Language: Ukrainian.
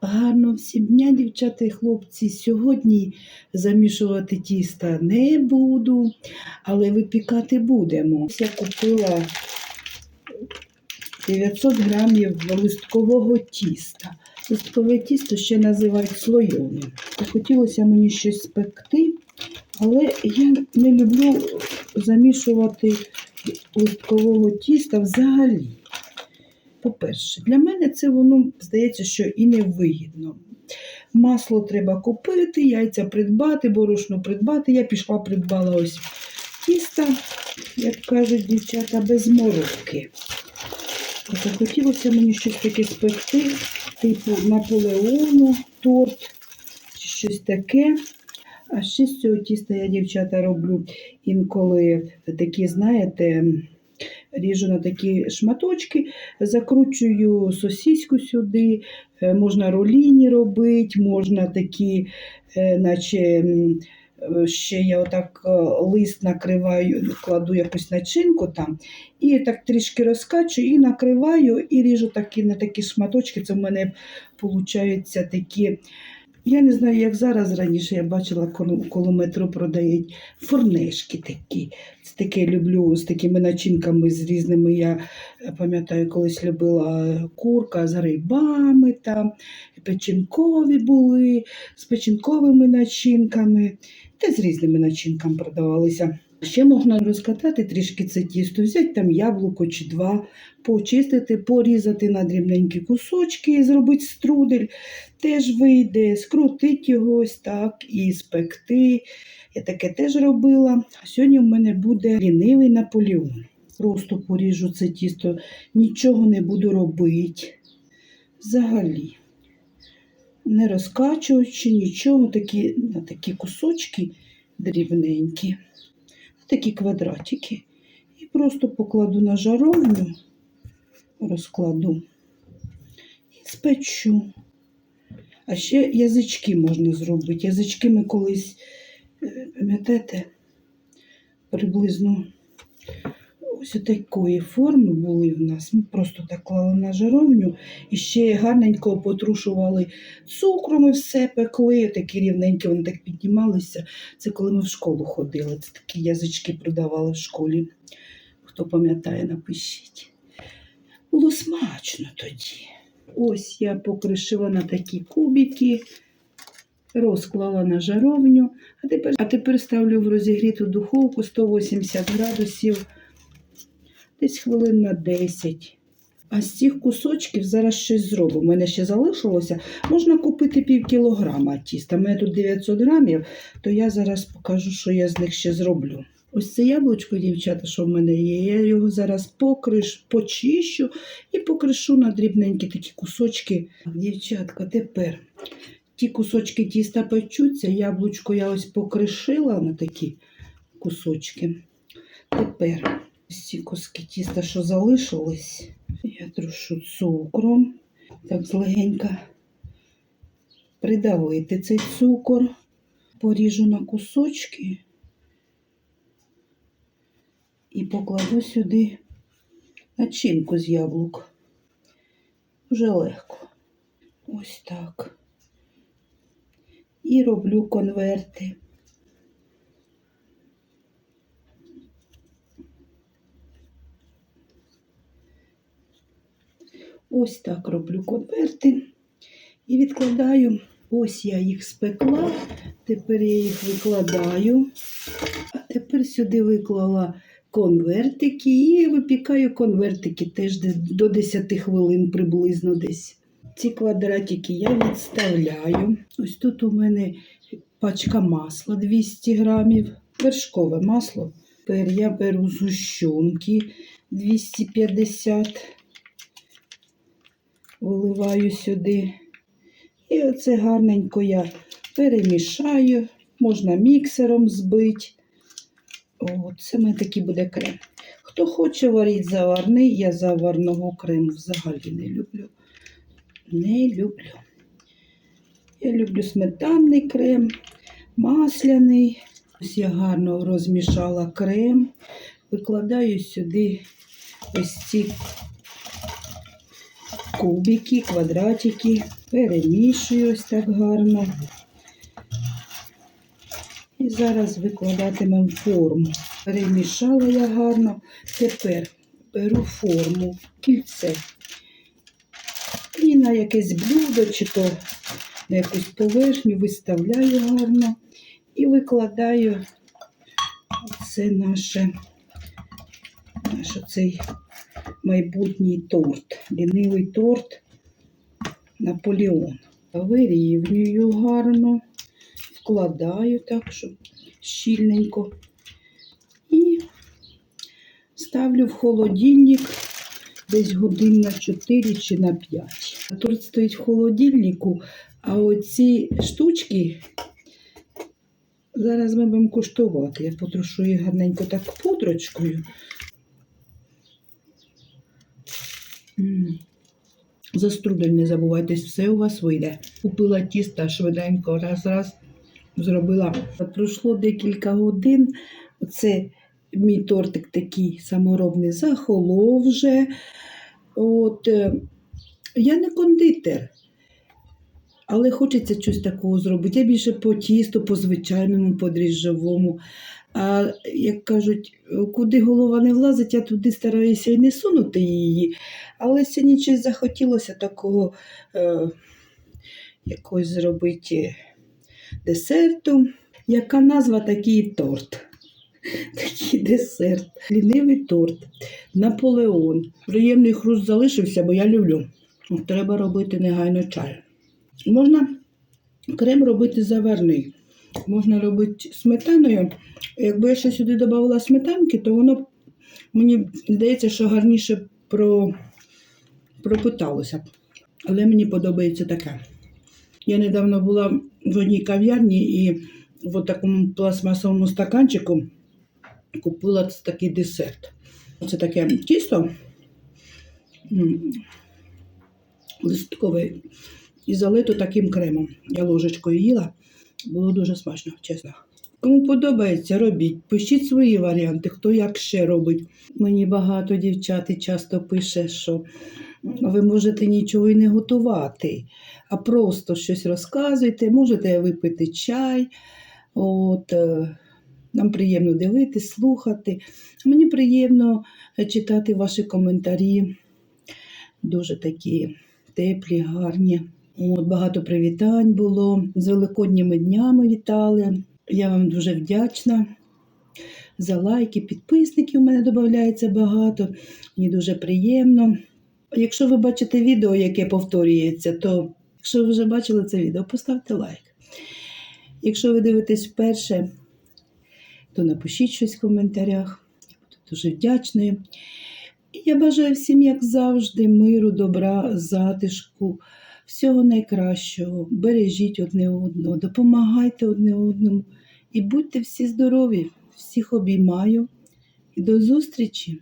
Гарно всім дня, дівчата і хлопці. Сьогодні замішувати тіста не буду, але випікати будемо. Я купила 900 грамів листкового тіста. Листкове тісто ще називають слойовим. Хотілося мені щось спекти, але я не люблю замішувати листкового тіста взагалі. По-перше, для мене це воно здається, що і не вигідно. Масло треба купити, яйця придбати, борошно придбати. Я пішла, придбала ось тіста, як кажуть дівчата, без морозки. Захотілося мені щось таке спекти, типу Наполеону, торт чи щось таке. А ще з цього тіста я, дівчата, роблю інколи такі, знаєте, ріжу на такі шматочки, закручую сосіську сюди, е, можна руліні робити, можна такі, е, наче е, ще я отак лист накриваю, кладу якусь начинку там, і так трішки розкачую, і накриваю, і ріжу такі на такі шматочки. Це в мене виходить такі. Я не знаю, як зараз раніше я бачила, коло, метро продають форнешки такі. Це таке люблю з такими начинками з різними. Я пам'ятаю, колись любила курка з грибами, там, печінкові були, з печінковими начинками, та з різними начинками продавалися. Ще можна розкатати трішки це тісто, взяти там яблуко чи два, почистити, порізати на дрібненькі кусочки зробити струдель. Теж вийде, скрутити його ось так і спекти. Я таке теж робила. Сьогодні в мене буде лінивий Наполеон. Просто поріжу це тісто, нічого не буду робити. Взагалі. Не розкачуючи нічого, такі, на такі кусочки дрібненькі, такі квадратики. І просто покладу на жаровню, розкладу і спечу. А ще язички можна зробити. Язички ми колись, е, пам'ятаєте, приблизно ось такої форми були в нас. Ми просто так клали на жаровню і ще гарненько потрушували цукром і все пекли, такі рівненькі, вони так піднімалися. Це коли ми в школу ходили. Це такі язички продавали в школі. Хто пам'ятає, напишіть. Було смачно тоді. Ось я покришила на такі кубики, розклала на жаровню, а тепер, а тепер ставлю в розігріту духовку 180 градусів, десь хвилин на 10. А з цих кусочків зараз щось зробимо. У мене ще залишилося. Можна купити пів кілограма тіста. У мене тут 900 грамів, то я зараз покажу, що я з них ще зроблю. Ось це яблучко, дівчата, що в мене є. Я його зараз покриш, почищу і покришу на дрібненькі такі кусочки. Дівчатка, тепер ті кусочки тіста печуться, яблучко я ось покришила на такі кусочки. Тепер ці куски тіста, що залишились, я трушу цукром. Так злегенько придавити цей цукор, поріжу на кусочки і покладу сюди начинку з яблук. Вже легко. Ось так. І роблю конверти. Ось так роблю конверти і відкладаю. Ось я їх спекла, тепер я їх викладаю, а тепер сюди виклала конвертики і випікаю конвертики теж до 10 хвилин приблизно десь. Ці квадратики я відставляю. Ось тут у мене пачка масла 200 грамів, вершкове масло. Тепер я беру зущенки 250, виливаю сюди. І оце гарненько я перемішаю, можна міксером збити. Це мене такий буде крем. Хто хоче варити заварний, я заварного крему взагалі не люблю. Не люблю. Я люблю сметанний крем, масляний. Ось я гарно розмішала крем, викладаю сюди ось ці кубики, квадратики. Перемішую ось так гарно. І зараз викладатимемо форму. Перемішала я гарно. Тепер беру форму, кільце. І на якесь блюдо чи то на якусь поверхню виставляю гарно і викладаю це наше, наш оцей майбутній торт, лінивий торт Наполеон. Вирівнюю гарно, вкладаю так, щоб щільненько. І ставлю в холодильник десь годин на 4 чи на 5. Торт стоїть в холодильнику, а оці штучки зараз ми будемо куштувати. Я потрошу їх гарненько так пудрочкою. За струдель не забувайтесь, все у вас вийде. Купила тіста швиденько, раз-раз зробила. Пройшло декілька годин. Оце мій тортик такий саморобний захолов вже. От, е, я не кондитер, але хочеться щось такого зробити. Я більше по тісту, по звичайному, по дріжджовому. А як кажуть, куди голова не влазить, я туди стараюся і не сунути її. Але сьогодні щось захотілося такого е, якось зробити десерту. Яка назва такий торт? Такий десерт. Лінивий торт. Наполеон. Приємний хруст залишився, бо я люблю. Треба робити негайно чай. Можна крем робити заварний. Можна робити сметаною. Якби я ще сюди додавала сметанки, то воно мені здається, що гарніше про... пропиталося б. Але мені подобається таке. Я недавно була в одній кав'ярні і в такому пластмасовому стаканчику купила такий десерт. Це таке тісто листкове і залито таким кремом. Я ложечкою їла. Було дуже смачно, чесно. Кому подобається, робіть. Пишіть свої варіанти, хто як ще робить. Мені багато дівчат часто пише, що ви можете нічого і не готувати, а просто щось розказуйте, можете випити чай. От, е, нам приємно дивитись, слухати. Мені приємно е, читати ваші коментарі. Дуже такі теплі, гарні. От, багато привітань було. З Великодніми днями вітали. Я вам дуже вдячна за лайки, підписників у мене додається багато. Мені дуже приємно. Якщо ви бачите відео, яке повторюється, то якщо ви вже бачили це відео, поставте лайк. Якщо ви дивитесь вперше, то напишіть щось в коментарях. Я буду дуже вдячною. І я бажаю всім, як завжди, миру, добра, затишку, всього найкращого. Бережіть одне одного, допомагайте одне одному і будьте всі здорові. Всіх обіймаю. До зустрічі!